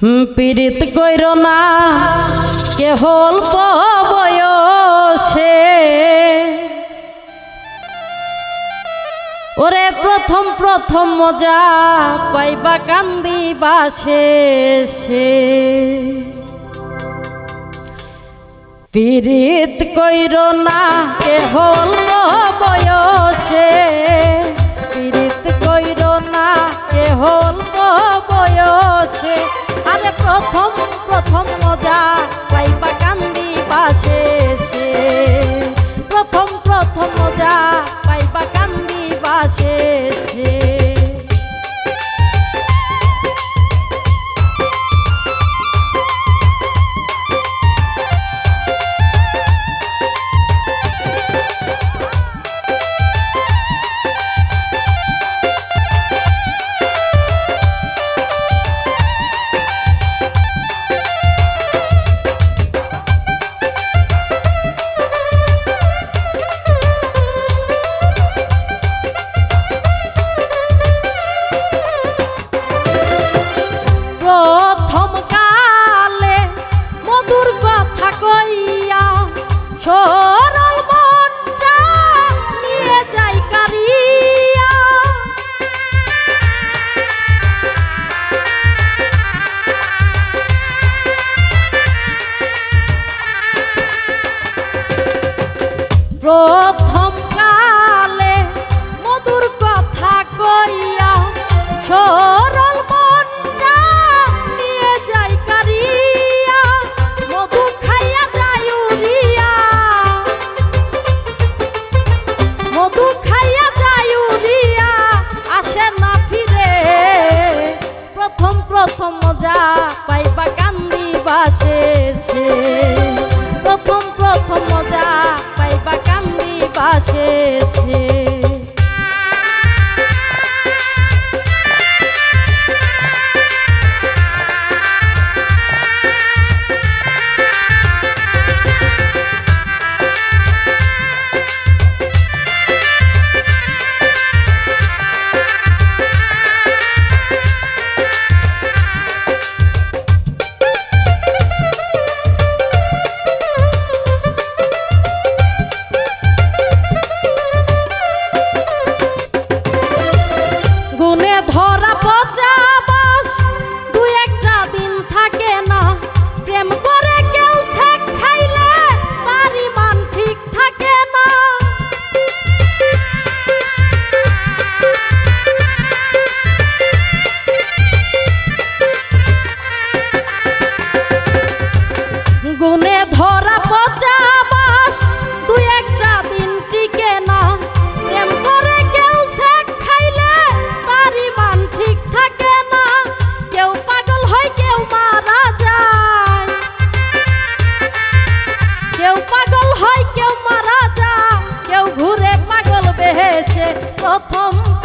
পীড়িত কইর না কে হল বয়সে। ওরে প্রথম প্রথম মজা পাইবা কান্দি বাসে সে পীড়িত কইর না কে হল বয়সে। ছোট beso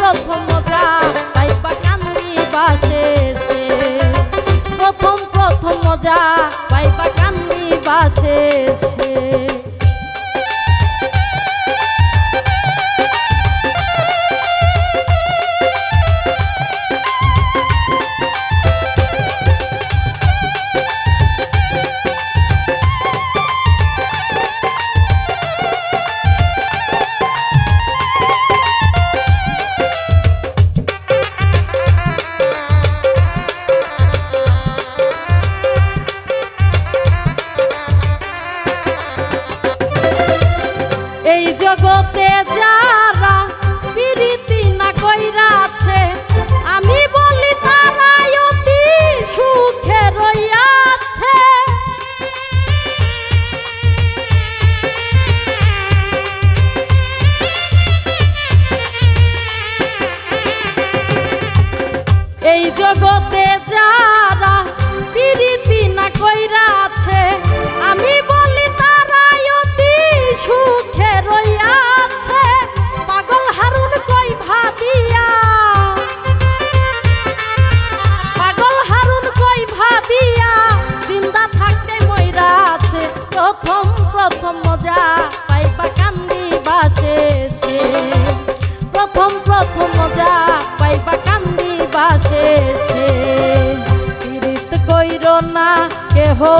প্রথম মজা তাই বাগানি বাসে সে প্রথম প্রথম মজা পাইবা কান্দি বাসে সে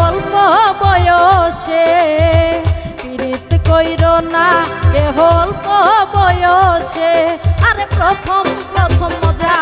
অল্প বয়সে পীড়িত কইর না এ অল্প বয়সে। আরে প্রথম প্রথম মজা